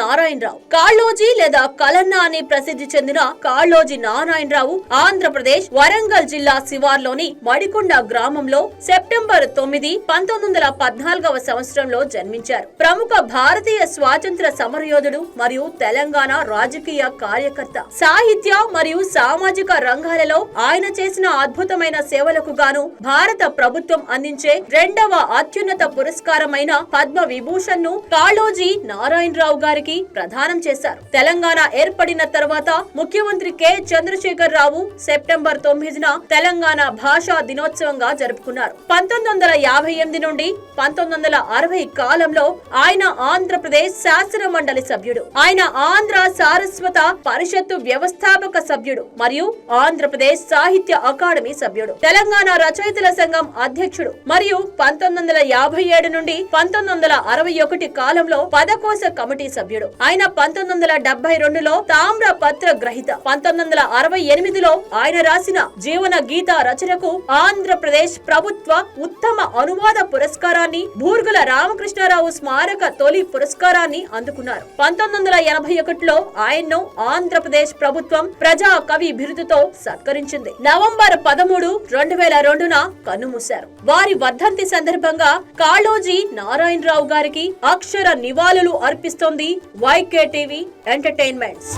నారాయణరావు. కాళ్ళోజీ లేదా కలన్న అని ప్రసిద్ధి చెందిన కాళ్ళోజీ నారాయణరావు ఆంధ్రప్రదేశ్ వరంగల్ జిల్లా శివార్లోని మడికొండ గ్రామంలో సెప్టెంబర్ తొమ్మిది పంతొమ్మిది వందల పద్నాలుగవ సంవత్సరంలో జన్మించారు. ప్రముఖ భారతీయ స్వాతంత్ర సమరయోధుడు మరియు తెలంగాణ రాజకీయ కార్యకర్త. సాహిత్య మరియు సామాజిక రంగాలలో ఆయన చేసిన అద్భుతమైన సేవలకు గాను భారత ప్రభుత్వం అందించే రెండవ అత్యున్నత పురస్కారమైన పద్మ విభూషణ్ను కాళోజీ నారాయణరావు గారికి ప్రదానం చేశారు. తెలంగాణ ఏర్పడిన తర్వాత ముఖ్యమంత్రి కె. చంద్రశేఖర్ రావు సెప్టెంబర్ తొమ్మిదిన తెలంగాణ భాషా దినోత్సవంగా జరుపుకున్నారు. పంతొమ్మిది వందల యాభై ఎనిమిది నుండి పంతొమ్మిది వందల అరవై కాలంలో ఆయన ఆంధ్రప్రదేశ్ శాసన మండలి సభ్యుడు. ఆయన ఆంధ్ర సారస్వత పరిషత్తు వ్యవస్థాపక సభ్యుడు మరియు ఆంధ్రప్రదేశ్ సాహిత్య అకాడమీ సభ్యుడు. తెలంగాణ రచయితల సంఘం అధ్యక్షుడు. మరియు పంతొమ్మిది వందల యాభై ఏడు నుండి పంతొమ్మిది వందల అరవై ఒకటి కాలంలో పదకోశ కమిటీ సభ్యుడు. సభ్యుడు ఆయన పంతొమ్మిది వందల డెబ్బై రెండులో తామ్ర పత్ర గ్రహీత. పంతొమ్మిది వందల అరవై ఎనిమిదిలో ఆయన రాసిన జీవన గీత రచనకు ఆంధ్రప్రదేశ్ ప్రభుత్వ ఉత్తమ అనువాద పురస్కారాన్ని భూర్గుల రామకృష్ణారావు స్మారక తొలి పురస్కారాన్ని అందుకున్నారు. పంతొమ్మిది వందల ఎనభై ఒకటిలో ఆయన్ను ఆంధ్రప్రదేశ్ ప్రభుత్వం ప్రజా కవి బిరుదుతో సత్కరించింది. నవంబర్ పదమూడు రెండు వేల రెండున కన్నుమూశారు. వారి వర్ధంతి సందర్భంగా కాళోజీ నారాయణరావు గారికి అక్షర నివాళులు అర్పిస్తోంది వైకే టీవీ ఎంటర్టైన్మెంట్స్.